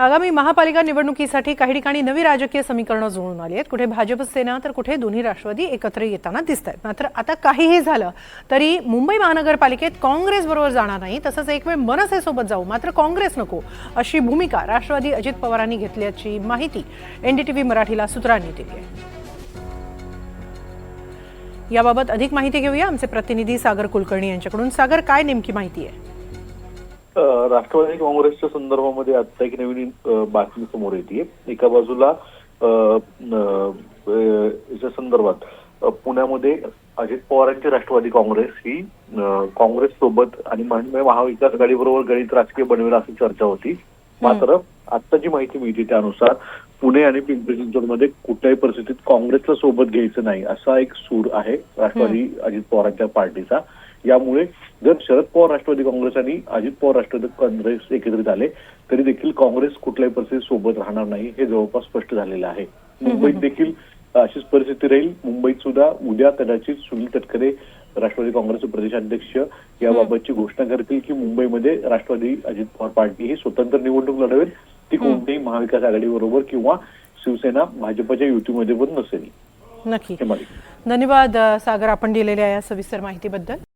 आगामी महापालिका निवडणुकीसाठी काही ठिकाणी नवी राजकीय समीकरणं जुळून आली आहेत. कुठे भाजप सेना तर कुठे दोन्ही राष्ट्रवादी एकत्र येताना दिसत आहेत मात्र आता काहीही झालं तरी मुंबई महानगरपालिकेत काँग्रेस बरोबर जाणार नाही तसंच एक वेळ मनसेसोबत जाऊ मात्र काँग्रेस नको अशी भूमिका राष्ट्रवादी अजित पवारांनी घेतल्याची माहिती एनडीटीव्ही मराठीला सूत्रांनी दिली आहे. याबाबत अधिक माहिती घेऊया. आमचे प्रतिनिधी सागर कुलकर्णी यांच्याकडून. सागर काय नेमकी माहिती आहे? राष्ट्रवादी काँग्रेसच्या संदर्भामध्ये आता एक नवीन बातमी समोर येते एका बाजूला याच्या संदर्भात पुण्यामध्ये अजित पवारांची राष्ट्रवादी काँग्रेस ही काँग्रेस सोबत आणि महा- महाविकास आघाडीबरोबर गणित राजकीय बनवेल अशी चर्चा होती. मात्र आता जी माहिती मिळते त्यानुसार पुणे आणि पिंपरी चिंचवडमध्ये कुठल्याही परिस्थितीत काँग्रेसला सोबत घ्यायचं नाही असा एक सूर आहे राष्ट्रवादी अजित पवारांच्या पार्टीचा. यामुळे जर शरद पवार राष्ट्रवादी काँग्रेस आणि अजित पवार राष्ट्रवादी काँग्रेस एकत्रित आले तरी देखील काँग्रेस कुठल्याही परिस्थितीत सोबत राहणार नाही हे जवळपास स्पष्ट झालेलं आहे. मुंबईत देखील अशीच परिस्थिती राहील. मुंबईत सुद्धा उद्या कदाचित सुनील तटकरे राष्ट्रवादी काँग्रेसचे प्रदेशाध्यक्ष याबाबतची घोषणा करतील की मुंबईमध्ये राष्ट्रवादी अजित पवार पार्टी ही स्वतंत्र निवडणूक लढवेल. ती कोणत्याही महाविकास आघाडी बरोबर किंवा शिवसेना भाजपच्या युतीमध्ये पण नसेल. नक्की. धन्यवाद सागर आपण दिलेल्या या सविस्तर माहितीबद्दल.